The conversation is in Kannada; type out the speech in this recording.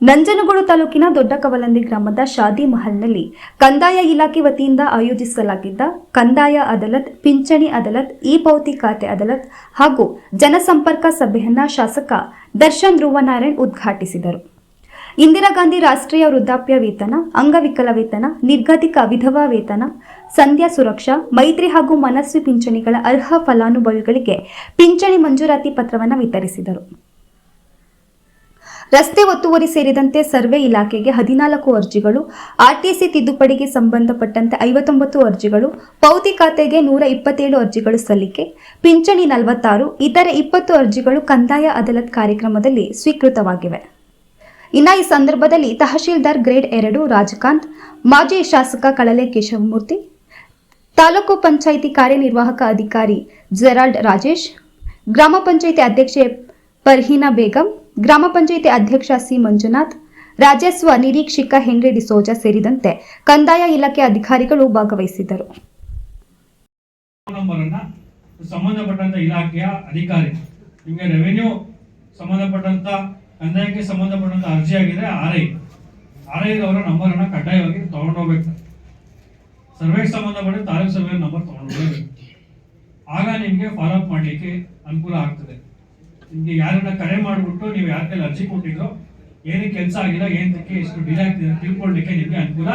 ನಂಜನಗೂಡು ತಾಲೂಕಿನ ದೊಡ್ಡ ಕವಲಂದಿ ಗ್ರಾಮದ ಶಾದಿ ಮಹಲ್ನಲ್ಲಿ ಕಂದಾಯ ಇಲಾಖೆ ವತಿಯಿಂದ ಆಯೋಜಿಸಲಾಗಿದ್ದ ಕಂದಾಯ ಅದಾಲತ್, ಪಿಂಚಣಿ ಅದಾಲತ್ ಇ ಪೌತಿ ಖಾತೆ ಅದಾಲತ್ ಹಾಗೂ ಜನಸಂಪರ್ಕ ಸಭೆಯನ್ನ ಶಾಸಕ ದರ್ಶನ್ ಧ್ರುವನಾರಾಯಣ್ ಉದ್ಘಾಟಿಸಿದರು. ಇಂದಿರಾ ಗಾಂಧಿ ರಾಷ್ಟ್ರೀಯ ವೃದ್ಧಾಪ್ಯ ವೇತನ, ಅಂಗವಿಕಲ ವೇತನ, ನಿರ್ಗತಿಕ ವಿಧವಾ ವೇತನ, ಸಂಧ್ಯಾ ಸುರಕ್ಷಾ, ಮೈತ್ರಿ ಹಾಗೂ ಮನಸ್ವಿ ಪಿಂಚಣಿಗಳ ಅರ್ಹ ಫಲಾನುಭವಿಗಳಿಗೆ ಪಿಂಚಣಿ ಮಂಜೂರಾತಿ ಪತ್ರವನ್ನು ವಿತರಿಸಿದರು. ರಸ್ತೆ ಒತ್ತುವರಿ ಸೇರಿದಂತೆ ಸರ್ವೆ ಇಲಾಖೆಗೆ ಹದಿನಾಲ್ಕು ಅರ್ಜಿಗಳು, ಆರ್ಟಿಸಿ ತಿದ್ದುಪಡಿಗೆ ಸಂಬಂಧಪಟ್ಟಂತೆ ಐವತ್ತೊಂಬತ್ತು ಅರ್ಜಿಗಳು, ಪೌತಿ ಖಾತೆಗೆ ನೂರ ಇಪ್ಪತ್ತೇಳು ಅರ್ಜಿಗಳು ಸಲ್ಲಿಕೆ, ಪಿಂಚಣಿ ನಲವತ್ತಾರು, ಇತರೆ ಇಪ್ಪತ್ತು ಅರ್ಜಿಗಳು ಕಂದಾಯ ಅದಾಲತ್ ಕಾರ್ಯಕ್ರಮದಲ್ಲಿ ಸ್ವೀಕೃತವಾಗಿವೆ. ಇನ್ನು ಈ ಸಂದರ್ಭದಲ್ಲಿ ತಹಶೀಲ್ದಾರ್ ಗ್ರೇಡ್ ಎರಡು ರಾಜಕಾಂತ್, ಮಾಜಿ ಶಾಸಕ ಕಳಲೆ ಕೇಶವಮೂರ್ತಿ, ತಾಲೂಕು ಪಂಚಾಯಿತಿ ಕಾರ್ಯನಿರ್ವಾಹಕ ಅಧಿಕಾರಿ ಜೆರಾಲ್ಡ್ ರಾಜೇಶ್, ಗ್ರಾಮ ಪಂಚಾಯಿತಿ ಅಧ್ಯಕ್ಷೆ ಪರ್ಹೀನಾ ಬೇಗಂ, ಗ್ರಾಮ ಪಂಚಾಯಿತಿ ಅಧ್ಯಕ್ಷ ಸಿ ಮಂಜುನಾಥ್ ರಾಜಸ್ವ ನಿರೀಕ್ಷಕ ಹೆನ್ರಿ ಡಿಸೋಜಾ ಸೇರಿದಂತೆ ಕಂದಾಯ ಇಲಾಖೆ ಅಧಿಕಾರಿಗಳು ಭಾಗವಹಿಸಿದ್ದರು. ಸಂಬಂಧಪಟ್ಟಂತ ಇಲಾಖೆಯ ಅಧಿಕಾರಿ, ನಿಮಗೆ ರೆವೆನ್ಯೂ ಸಂಬಂಧಪಟ್ಟಂತ, ಕಂದಾಯಕ್ಕೆ ಸಂಬಂಧಪಟ್ಟಂತ ಅರ್ಜಿ ಆಗಿದೆ ಆರ್ ಐ ಆರ್ ಐ ಅವರ ನಂಬರ್ ಅನ್ನ ಕಡ್ಡಾಯವಾಗಿ ತಗೊಂಡೋಗ್ಬೇಕು. ಸರ್ವೆಗೆ ಸಂಬಂಧಪಟ್ಟ ತಾಲೂಕು ಸರ್ವೆ ನಂಬರ್ ತಗೊಂಡೋಗ್ಬೇಕು. ಆಗ ನಿಮಗೆ ಫಾಲೋ ಮಾಡಲಿಕ್ಕೆ ಮಾಡ್ಲಿಕ್ಕೆ ಅನುಕೂಲ ಆಗ್ತದೆ. ನಿಮ್ಗೆ ಯಾರನ್ನ ಕರೆ ಮಾಡ್ಬಿಟ್ಟು ನೀವು ಯಾರ ಮೇಲೆ ಅರ್ಜಿ ಕೊಟ್ಟಿದ್ರು, ಏನಕ್ಕೆ ಕೆಲಸ ಆಗಿಲ್ಲ ಏನಕ್ಕೆ ಎಷ್ಟು ಡಿಲೇ ಆಗ್ತಿದೆ ತಿಳ್ಕೊಳ್ಳಿಕ್ಕೆ ನಿಮ್ಗೆ ಅನುಕೂಲ.